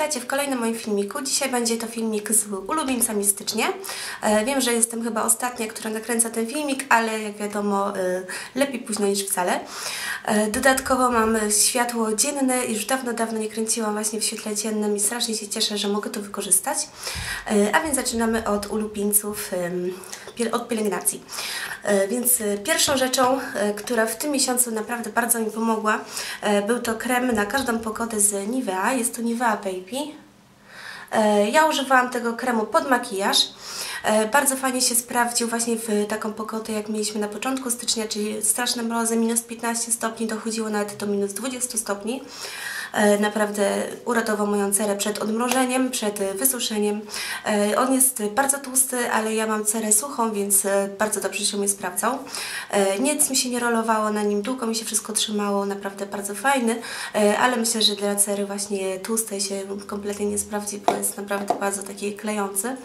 witajcie w kolejnym moim filmiku. Dzisiaj będzie to filmik z ulubieńcami stycznie. E, wiem, że jestem chyba ostatnia, która nakręca ten filmik, ale jak wiadomo e, lepiej późno niż wcale. E, dodatkowo mam światło dzienne już dawno, dawno nie kręciłam właśnie w świetle dziennym i strasznie się cieszę, że mogę to wykorzystać. A więc zaczynamy od ulubieńców, od pielęgnacji. E, więc e, pierwszą rzeczą, e, która w tym miesiącu naprawdę bardzo mi pomogła, był to krem na każdą pogodę z Nivea. Jest to Nivea Baby. Ja używałam tego kremu pod makijaż. Bardzo fajnie się sprawdził właśnie w taką pogodę, jak mieliśmy na początku stycznia, czyli straszne mrozy, minus 15 stopni, dochodziło nawet do minus 20 stopni. E, Naprawdę uratował moją cerę przed odmrożeniem, przed wysuszeniem. E, On jest bardzo tłusty, ale ja mam cerę suchą, więc e, bardzo dobrze się mnie sprawdzał. Nic mi się nie rolowało na nim, długo mi się wszystko trzymało, naprawdę bardzo fajny, ale myślę, że dla cery właśnie tłustej się kompletnie nie sprawdzi, bo jest naprawdę bardzo taki klejący.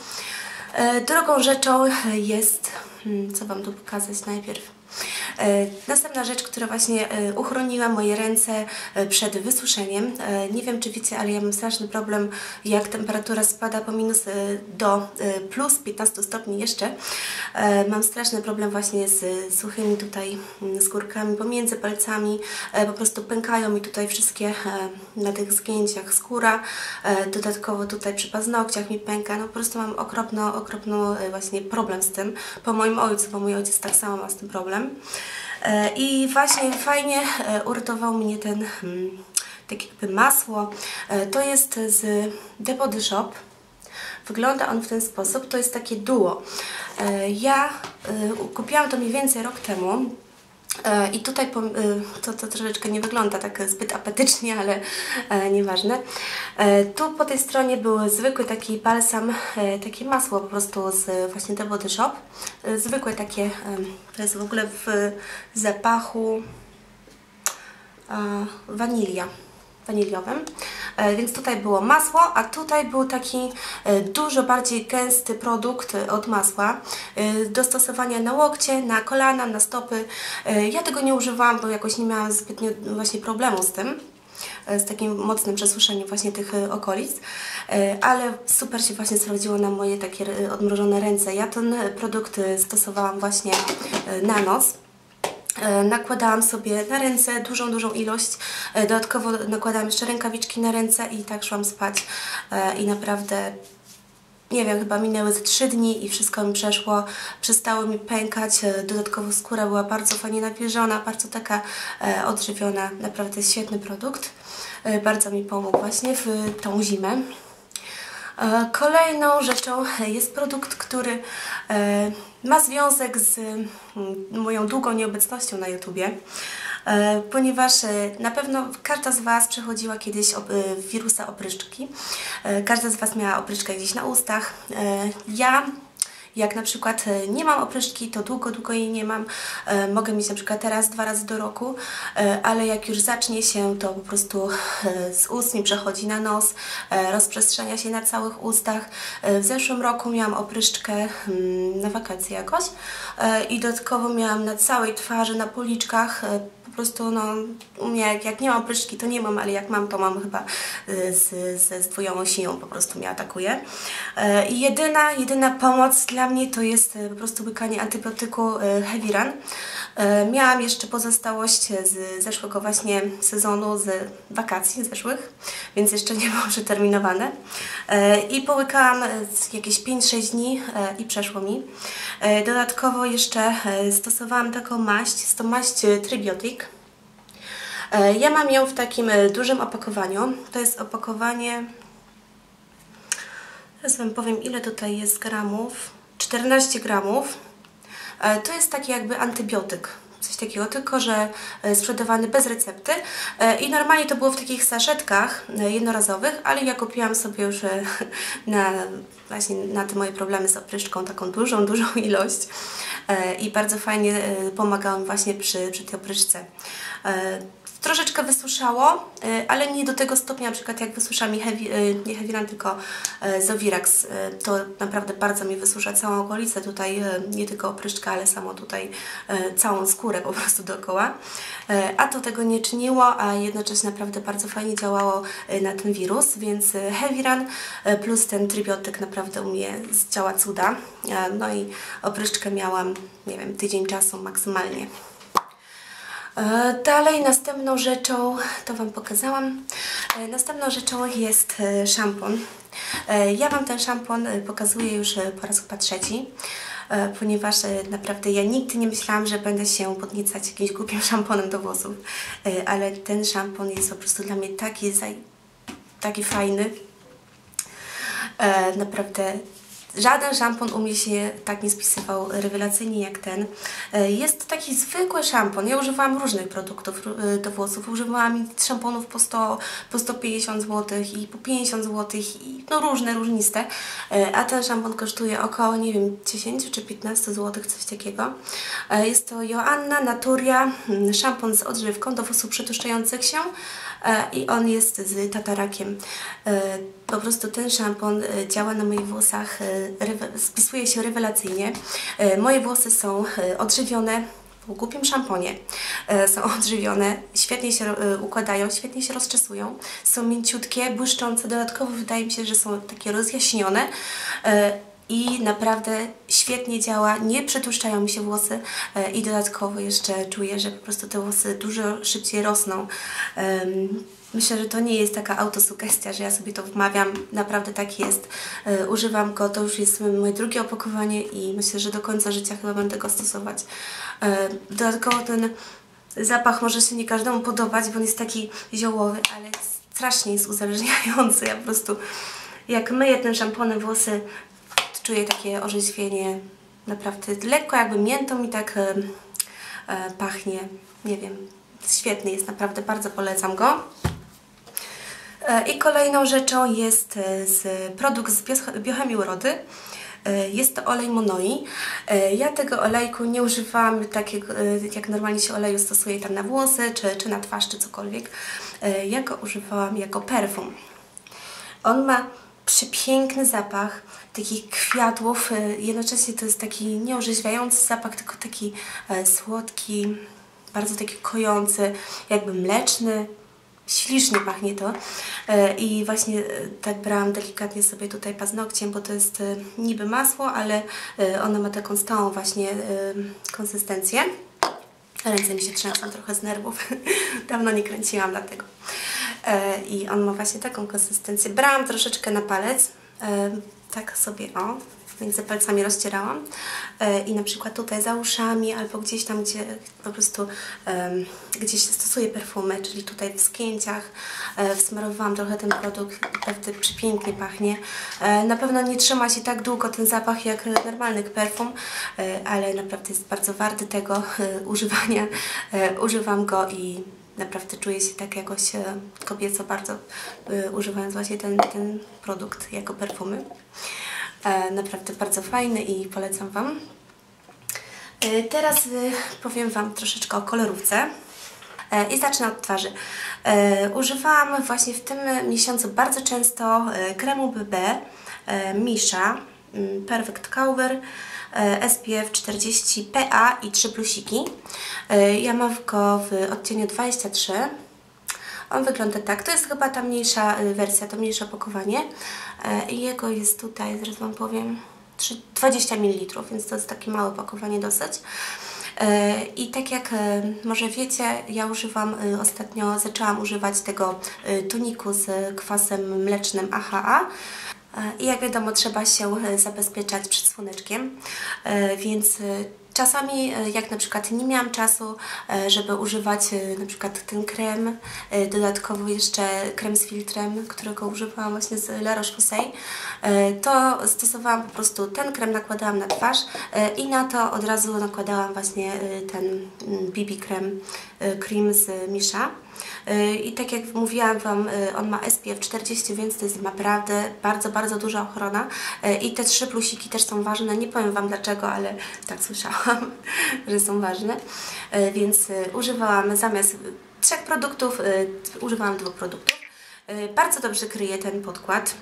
Drugą rzeczą jest, hmm, co Wam tu pokazać najpierw. E, Następna rzecz, która właśnie e, uchroniła moje ręce e, przed wysuszeniem. Nie wiem, czy wiecie, ale ja mam straszny problem, jak temperatura spada po minus do plus 15 stopni jeszcze. Mam straszny problem właśnie z suchymi tutaj mm, skórkami pomiędzy palcami. Po prostu pękają mi tutaj wszystkie na tych zgięciach skóra. Dodatkowo tutaj przy paznokciach mi pęka. No po prostu mam okropno, okropno właśnie problem z tym. Po moim ojcu, bo mój ojciec tak samo ma z tym problem. E, I właśnie fajnie e, uratował mnie ten hmm, tak jakby masło. E, To jest z The Body Shop. Wygląda on w ten sposób. To jest takie duo. Ja kupiłam to mniej więcej rok temu. E, I tutaj e, to, to troszeczkę nie wygląda tak zbyt apetycznie, ale e, nieważne. Tu po tej stronie był zwykły taki balsam, takie masło po prostu z właśnie The Body Shop. Zwykłe takie, to jest w ogóle w zapachu wanilia waniliowym. E, Więc tutaj było masło, a tutaj był taki e, dużo bardziej gęsty produkt e, od masła do stosowania na łokcie, na kolana, na stopy. Ja tego nie używałam, bo jakoś nie miałam zbytnio właśnie problemu z tym z takim mocnym przesuszeniem właśnie tych okolic, ale super się właśnie sprawdziło na moje takie odmrożone ręce. Ja ten produkt stosowałam właśnie na nos. E, Nakładałam sobie na ręce dużą, dużą ilość. E, Dodatkowo nakładałam jeszcze rękawiczki na ręce i tak szłam spać. E, I naprawdę, nie wiem, chyba minęły ze 3 dni i wszystko mi przeszło. Przestało mi pękać. Dodatkowo skóra była bardzo fajnie nawilżona, bardzo taka odżywiona. Naprawdę świetny produkt. Bardzo mi pomógł właśnie w tą zimę. E, Kolejną rzeczą jest produkt, który e, ma związek z mm, moją długą nieobecnością na YouTubie, e, ponieważ na pewno każda z Was przechodziła kiedyś wirusa opryszczki. Każda z Was miała opryszkę gdzieś na ustach. Ja jak na przykład e, nie mam opryszki, to długo, długo jej nie mam. E, mogę mieć na przykład raz, dwa razy do roku, e, ale jak już zacznie się, to po prostu z ust mi przechodzi na nos, rozprzestrzenia się na całych ustach. W zeszłym roku miałam opryszczkę mm, na wakacje jakoś i dodatkowo miałam na całej twarzy, na policzkach po prostu no, u mnie jak, jak nie mam pryszki, to nie mam, ale jak mam, to mam chyba z, ze zdwojoną siłą po prostu mnie atakuje. I jedyna, jedyna pomoc dla mnie to jest e, po prostu łykanie antybiotyku e, Heavy Run. E, Miałam jeszcze pozostałość z zeszłego właśnie sezonu, z wakacji zeszłych, więc jeszcze nie było przeterminowane. I połykałam jakieś 5-6 dni i przeszło mi. Dodatkowo jeszcze stosowałam taką maść, jest to maść Tribiotic. Ja mam ją w takim dużym opakowaniu. To jest opakowanie, teraz Wam powiem ile tutaj jest gramów. 14 gramów. E, To jest taki jakby antybiotyk. Coś takiego, tylko że e, sprzedawany bez recepty E, i normalnie to było w takich saszetkach jednorazowych, ale ja kupiłam sobie już na, właśnie na te moje problemy z opryszczką taką dużą, dużą ilość i bardzo fajnie pomagała mi właśnie przy, przy tej opryszce. Troszeczkę wysuszało, e, ale nie do tego stopnia, na przykład jak wysusza mi heavy, e, nie Heavy Run, tylko e, Zovirax. To naprawdę bardzo mi wysusza całą okolicę tutaj, nie tylko opryszczkę, ale samo tutaj całą skórę. po prostu dookoła. A to tego nie czyniło, a jednocześnie naprawdę bardzo fajnie działało na ten wirus, więc Heavy Run plus ten trybiotyk naprawdę u mnie działa cuda. No i opryszczkę miałam, nie wiem, tydzień czasu maksymalnie. E, dalej następną rzeczą, to Wam pokazałam, e, następną rzeczą jest e, szampon. Ja Wam ten szampon pokazuję już po raz chyba trzeci, ponieważ naprawdę ja nigdy nie myślałam, że będę się podniecać jakimś głupim szamponem do włosów, ale ten szampon jest po prostu dla mnie taki, taki fajny. Naprawdę Żaden szampon u mnie się tak nie spisywał rewelacyjnie jak ten. E, jest to taki zwykły szampon. Ja używałam różnych produktów e, do włosów. Używałam szamponów po, 100, po 150 zł i po 50 zł i no różne, różniste. E, a ten szampon kosztuje około, nie wiem, 10 czy 15 zł, coś takiego. Jest to Joanna Naturia, mm, szampon z odżywką do włosów przetłuszczających się i on jest z tatarakiem. Po prostu ten szampon działa na moich włosach spisuje się rewelacyjnie. E, moje włosy są e, odżywione po głupim szamponie. E, są odżywione, świetnie się układają, świetnie się rozczesują. Są mięciutkie, błyszczące. Dodatkowo wydaje mi się, że są takie rozjaśnione i naprawdę świetnie działa, nie przetłuszczają mi się włosy i dodatkowo jeszcze czuję, że po prostu te włosy dużo szybciej rosną. Myślę, że to nie jest taka autosugestia, że ja sobie to wmawiam. Naprawdę tak jest. E, używam go, to już jest moje drugie opakowanie i myślę, że do końca życia chyba będę go stosować. E, dodatkowo ten zapach może się nie każdemu podobać, bo on jest taki ziołowy, ale strasznie jest uzależniający. Ja po prostu jak myję tym szamponem włosy, czuję takie orzeźwienie. Naprawdę lekko jakby miętą mi tak e, pachnie. Nie wiem, świetny jest, naprawdę bardzo polecam go. E, I kolejną rzeczą jest e, z produkt z biochemii urody. E, jest to olej Monoi. Ja tego olejku nie używam takiego, jak normalnie się oleju stosuje tam na włosy, czy, czy na twarz, czy cokolwiek. Ja go używałam jako perfum. On ma przepiękny zapach takich kwiatów, jednocześnie to jest taki nieorzeźwiający zapach, tylko taki słodki, bardzo taki kojący, jakby mleczny, ślicznie pachnie to e, i właśnie e, tak brałam delikatnie sobie tutaj paznokciem, bo to jest e, niby masło, ale ono ma taką stałą właśnie konsystencję. Ręce mi się trzęsą trochę z nerwów, dawno nie kręciłam dlatego. I on ma właśnie taką konsystencję. Brałam troszeczkę na palec, tak sobie o, między palcami rozcierałam e, i na przykład tutaj za uszami albo gdzieś tam, gdzie po prostu gdzieś stosuję perfumy, czyli tutaj w skięciach e, wsmarowałam trochę ten produkt, naprawdę przepięknie pachnie. E, na pewno nie trzyma się tak długo ten zapach jak normalnych perfum, ale naprawdę jest bardzo warty tego używania. Używam go i naprawdę czuję się tak jakoś kobieco bardzo używając właśnie ten, ten produkt jako perfumy. E, naprawdę bardzo fajny i polecam Wam. E, teraz e, powiem Wam troszeczkę o kolorówce. I zacznę od twarzy. Używałam właśnie w tym miesiącu bardzo często kremu BB Misha mm, Perfect Cover SPF 40 PA i 3 plusiki. Ja mam go w odcieniu 23 on wygląda tak. To jest chyba ta mniejsza y, wersja, to mniejsze opakowanie. E, jego jest tutaj, zaraz Wam powiem, 20 ml, więc to jest takie małe opakowanie dosyć. E, I tak jak e, może wiecie, ja używam ostatnio, zaczęłam używać tego toniku z kwasem mlecznym AHA. I jak wiadomo, trzeba się zabezpieczać przed słoneczkiem, więc Czasami, e, jak na przykład nie miałam czasu, e, żeby używać e, na przykład ten krem, dodatkowo jeszcze krem z filtrem, którego używałam właśnie z La Roche-Posay, to stosowałam po prostu ten krem, nakładałam na twarz i na to od razu nakładałam właśnie ten BB mm, krem, cream z Misha. I tak jak mówiłam Wam, y, on ma SPF 40, więc to jest naprawdę bardzo, bardzo duża ochrona. Y, I te trzy plusiki też są ważne. Nie powiem Wam dlaczego, ale tak słyszałam, że są ważne. Y, więc używałam zamiast trzech produktów, używałam dwóch produktów. Bardzo dobrze kryje ten podkład.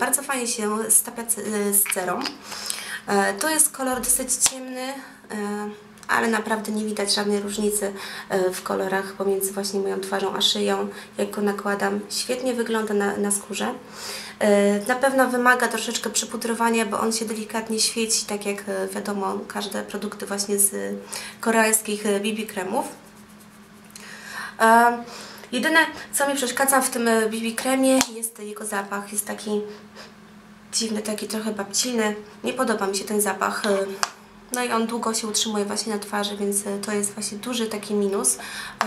Bardzo fajnie się stapia z cerą. To jest kolor dosyć ciemny, ale naprawdę nie widać żadnej różnicy w kolorach pomiędzy właśnie moją twarzą a szyją. Jak go nakładam, świetnie wygląda na, na skórze. Na pewno wymaga troszeczkę przypudrowania, bo on się delikatnie świeci, tak jak wiadomo każde produkty właśnie z koreańskich BB kremów. Jedyne, co mi przeszkadza w tym BB kremie jest jego zapach. Jest taki dziwny, taki trochę babciny. Nie podoba mi się ten zapach. No i on długo się utrzymuje właśnie na twarzy, więc to jest właśnie duży taki minus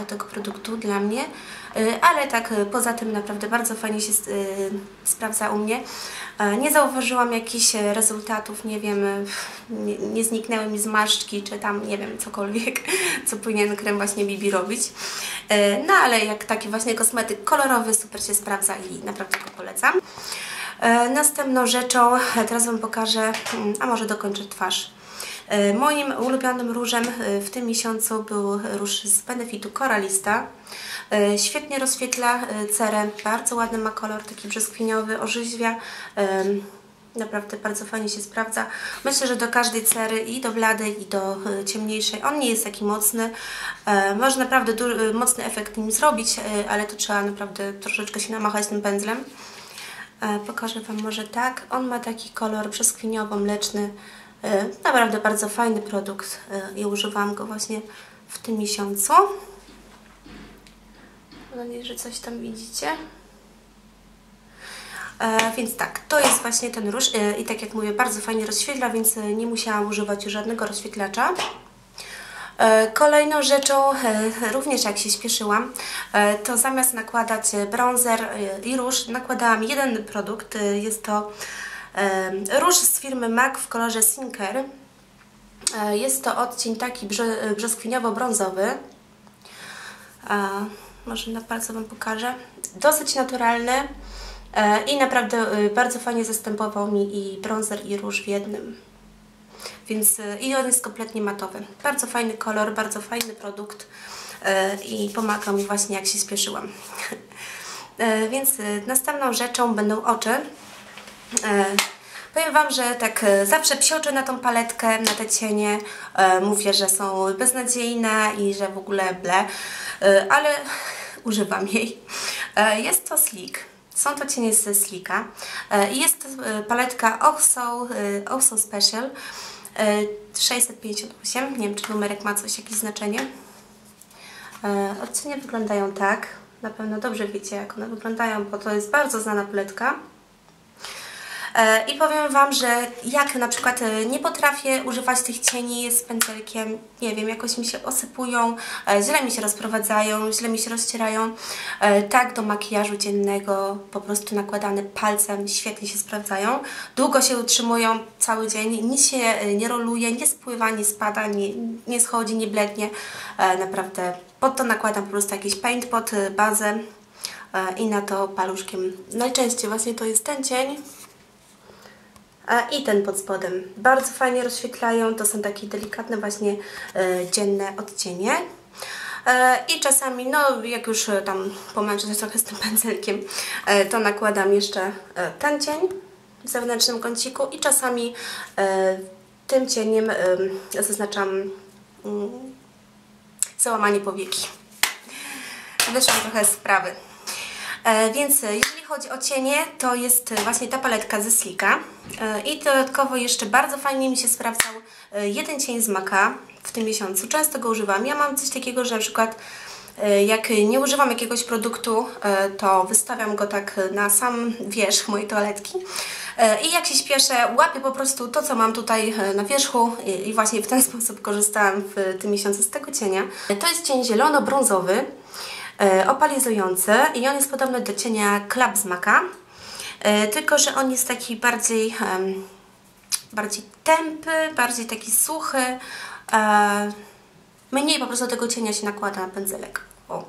tego produktu dla mnie. Ale tak poza tym naprawdę bardzo fajnie się sprawdza u mnie. Nie zauważyłam jakichś rezultatów, nie wiem, nie, zniknęły mi zmarszczki, czy tam, nie wiem, cokolwiek, co powinien krem właśnie Bibi robić. No ale jak taki właśnie kosmetyk kolorowy super się sprawdza i naprawdę go polecam. Następną rzeczą, teraz Wam pokażę, a może dokończę twarz. Moim ulubionym różem w tym miesiącu był róż z Benefitu Coralista. Świetnie rozświetla cerę, bardzo ładny ma kolor, taki brzoskwiniowy, orzeźwia. Naprawdę bardzo fajnie się sprawdza. Myślę, że do każdej cery i do bladej i do ciemniejszej. On nie jest taki mocny. Można naprawdę mocny efekt nim zrobić, ale to trzeba naprawdę troszeczkę się namachać tym pędzlem. Pokażę Wam może tak. On ma taki kolor brzoskwiniowo-mleczny. Naprawdę bardzo fajny produkt i używałam go właśnie w tym miesiącu. Mam nadzieję, że coś tam widzicie. E, więc tak, to jest właśnie ten róż e, i tak jak mówię, bardzo fajnie rozświetla, więc nie musiałam używać żadnego rozświetlacza. E, kolejną rzeczą, e, również jak się śpieszyłam, e, to zamiast nakładać bronzer i róż, nakładałam jeden produkt, jest to róż z firmy MAC w kolorze Sinker. Jest to odcień taki brzoskwiniowo-brązowy. Może na palcu Wam pokażę. Dosyć naturalny i naprawdę bardzo fajnie zastępował mi i bronzer i róż w jednym. Więc i on jest kompletnie matowy. Bardzo fajny kolor, bardzo fajny produkt i pomaga mi właśnie jak się spieszyłam. Więc następną rzeczą będą oczy. Powiem Wam, że tak zawsze psioczę na tą paletkę, na te cienie. Mówię, że są beznadziejne i że w ogóle ble, ale używam jej. Jest to Sleek. Są to cienie ze Sleeka i jest to paletka Oxo, Oxo Special 658. Nie wiem, czy numerek ma coś, jakieś znaczenie. Odcienie wyglądają tak. Na pewno dobrze wiecie, jak one wyglądają, bo to jest bardzo znana paletka. I powiem Wam, że jak na przykład nie potrafię używać tych cieni z pędzelkiem, nie wiem, jakoś mi się osypują, źle mi się rozprowadzają, źle mi się rozcierają, tak do makijażu dziennego po prostu nakładane palcem świetnie się sprawdzają. Długo się utrzymują cały dzień, nic się nie roluje, nie spływa, nie spada, nie, nie schodzi, nie blednie. Naprawdę pod to nakładam po prostu jakiś paint pod bazę i na to paluszkiem. Najczęściej właśnie to jest ten cień, i ten pod spodem. Bardzo fajnie rozświetlają, to są takie delikatne właśnie e, dzienne odcienie. E, I czasami, no jak już e, tam pomęczę się trochę z tym pędzelkiem, to nakładam jeszcze ten cień w zewnętrznym kąciku i czasami tym cieniem zaznaczam mm, załamanie powieki. Wyszłam trochę z sprawy. E, więc jeżeli chodzi o cienie, to jest właśnie ta paletka ze Slika e, i dodatkowo jeszcze bardzo fajnie mi się sprawdzał e, jeden cień z Maka w tym miesiącu. Często go używam. Ja mam coś takiego, że na przykład jak nie używam jakiegoś produktu, to wystawiam go tak na sam wierzch mojej toaletki i jak się śpieszę, łapię po prostu to, co mam tutaj na wierzchu i właśnie w ten sposób korzystałam w tym miesiącu z tego cienia. To jest cień zielono-brązowy e, opalizujący i on jest podobny do cienia Club z e, tylko że on jest taki bardziej, e, bardziej tępy, bardziej taki suchy, e, mniej po prostu tego cienia się nakłada na pędzelek. O.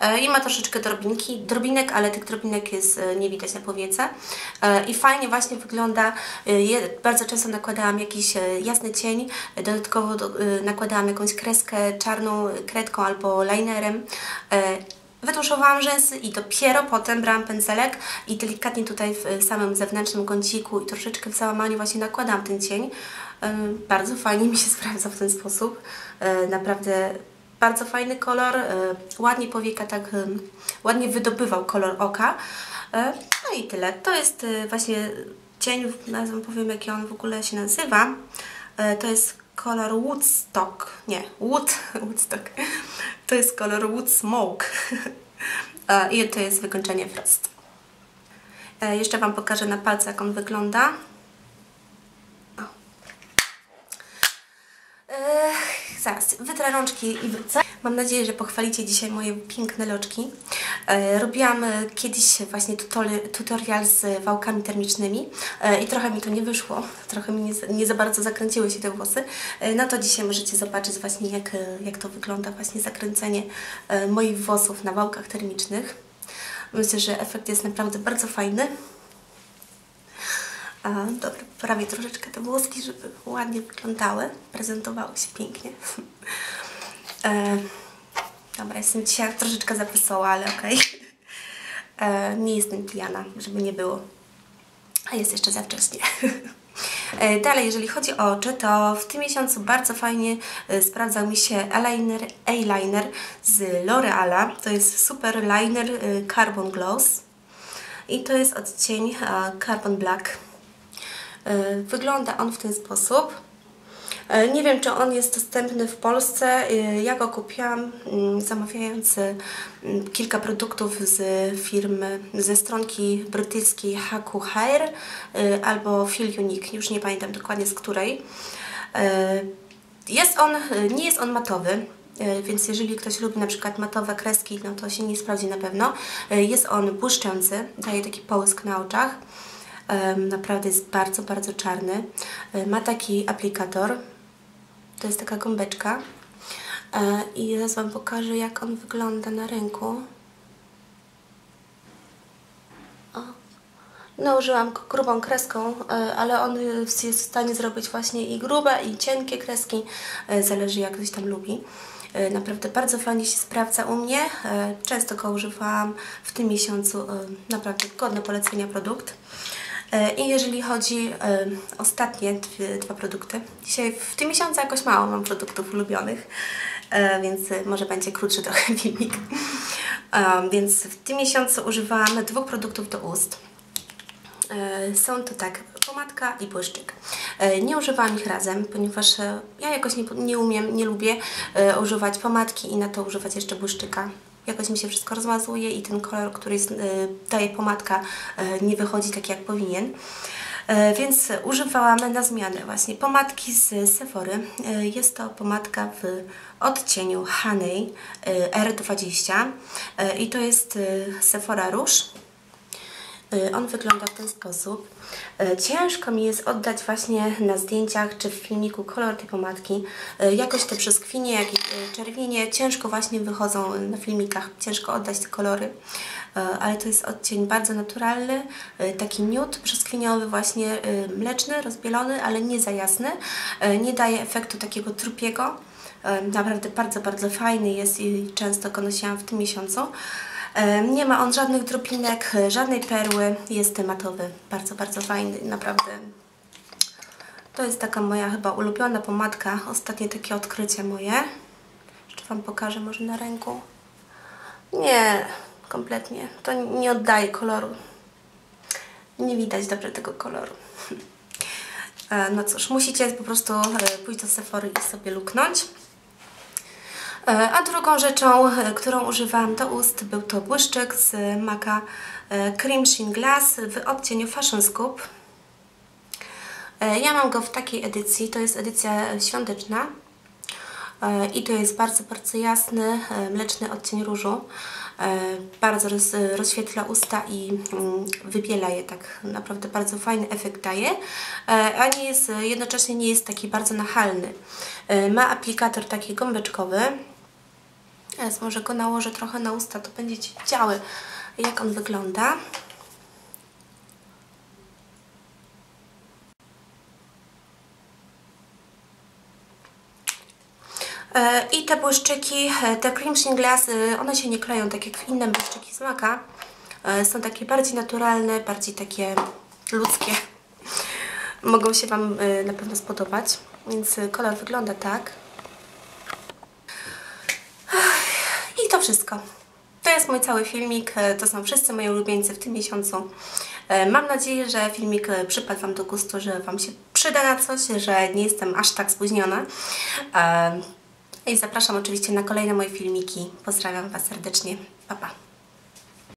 E, i ma troszeczkę drobinki, drobinek, ale tych drobinek jest e, nie widać na powiece e, i fajnie właśnie wygląda, bardzo często nakładałam jakiś jasny cień, dodatkowo nakładałam jakąś kreskę czarną kredką albo linerem wytuszowałam rzęsy i dopiero potem brałam pędzelek i delikatnie tutaj w samym zewnętrznym kąciku i troszeczkę w załamaniu właśnie nakładam ten cień. Bardzo fajnie mi się sprawdza w ten sposób. Naprawdę bardzo fajny kolor, ładnie powieka tak, ładnie wydobywał kolor oka. No i tyle. To jest właśnie cień, nazwę powiem jaki on w ogóle się nazywa. To jest kolor Woodstock, nie, Wood, Woodstock, to jest kolor Wood Smoke i to jest wykończenie Frost. E, jeszcze Wam pokażę na palcach jak on wygląda. Zaraz, wytrę rączki i wrócę. Mam nadzieję, że pochwalicie dzisiaj moje piękne loczki. E, robiłam e, kiedyś właśnie tutorial z wałkami termicznymi e, i trochę mi to nie wyszło. Trochę mi nie, nie za bardzo zakręciły się te włosy. E, no to dzisiaj możecie zobaczyć właśnie jak, jak to wygląda właśnie zakręcenie moich włosów na wałkach termicznych. Myślę, że efekt jest naprawdę bardzo fajny. Dobra, prawie troszeczkę te włoski, żeby ładnie wyglądały, prezentowały się pięknie. e, dobra, jestem dzisiaj troszeczkę za wesoła, ale okej. Okay. E, nie jestem pijana, żeby nie było. A jest jeszcze za wcześnie. E, dalej, jeżeli chodzi o oczy, to w tym miesiącu bardzo fajnie e, sprawdzał mi się eyeliner, eyeliner z L'Oreala. To jest super liner Carbon Gloss i to jest odcień Carbon Black. E, wygląda on w ten sposób. E, nie wiem, czy on jest dostępny w Polsce. E, ja go kupiłam mm, zamawiając mm, kilka produktów z firmy, ze stronki brytyjskiej Haku Hair albo Feel Unique, już nie pamiętam dokładnie z której. Jest on, nie jest on matowy, więc jeżeli ktoś lubi na przykład matowe kreski, no to się nie sprawdzi na pewno. Jest on błyszczący, daje taki połysk na oczach. Naprawdę jest bardzo, bardzo czarny. Ma taki aplikator. To jest taka gąbeczka. E, I teraz Wam pokażę, jak on wygląda na ręku. O. No, użyłam grubą kreską, e, ale on jest w stanie zrobić właśnie i grube, i cienkie kreski. E, zależy, jak ktoś tam lubi. Naprawdę bardzo fajnie się sprawdza u mnie. Często go używałam w tym miesiącu. Naprawdę godne polecenia produkt. E, I jeżeli chodzi o e, ostatnie dwa produkty, dzisiaj w tym miesiącu jakoś mało mam produktów ulubionych, e, więc może będzie krótszy trochę filmik. Więc w tym miesiącu używałam dwóch produktów do ust. Są to tak pomadka i błyszczyk. Nie używałam ich razem, ponieważ ja jakoś nie, nie umiem, nie lubię używać pomadki i na to używać jeszcze błyszczyka jakoś mi się wszystko rozmazuje i ten kolor, który jest, y, daje pomadka y, nie wychodzi tak jak powinien. Y, więc używałam na zmianę właśnie pomadki z Sephory. Jest to pomadka w odcieniu Honey R20 i to jest Sephora Rouge. On wygląda w ten sposób. E, ciężko mi jest oddać właśnie na zdjęciach czy w filmiku kolor tej pomadki. E, jakoś te brzoskwinie, jak i czerwienie ciężko właśnie wychodzą na filmikach. Ciężko oddać te kolory. Ale to jest odcień bardzo naturalny, taki miód brzoskwiniowy, właśnie mleczny, rozbielony, ale nie za jasny. Nie daje efektu takiego trupiego. Naprawdę bardzo, bardzo fajny jest i często go nosiłam w tym miesiącu. Nie ma on żadnych dropinek, żadnej perły, jest tematowy, bardzo, bardzo fajny, naprawdę. To jest taka moja chyba ulubiona pomadka, ostatnie takie odkrycie moje. Jeszcze Wam pokażę może na ręku. Nie, kompletnie, to nie oddaje koloru. Nie widać dobrze tego koloru. E, no cóż, musicie po prostu e, pójść do Sephory i sobie luknąć. E, a drugą rzeczą, e, którą używałam do ust był to błyszczyk z Maca e, Cream Sheen Glass w odcieniu Fashion Scoop. Ja mam go w takiej edycji, to jest edycja świąteczna i to jest bardzo, bardzo jasny, mleczny odcień różu. Bardzo roz, rozświetla usta i mm, wybiela je tak naprawdę bardzo fajny efekt daje, a nie jest, jednocześnie nie jest taki bardzo nachalny. Ma aplikator taki gąbeczkowy, Teraz może go nałożę trochę na usta, to będziecie widziały, jak on wygląda. E, I te błyszczyki, e, te Crimson Glass, e, one się nie kleją tak jak inne błyszczyki z Maka. Są takie bardziej naturalne, bardziej takie ludzkie. Mogą się Wam na pewno spodobać. Więc kolor wygląda tak. I to wszystko. To jest mój cały filmik. E, To są wszyscy moi ulubieńcy w tym miesiącu. E, Mam nadzieję, że filmik e, przypadł Wam do gustu, że Wam się przyda na coś, że nie jestem aż tak spóźniona. I zapraszam oczywiście na kolejne moje filmiki. Pozdrawiam Was serdecznie. Pa, pa.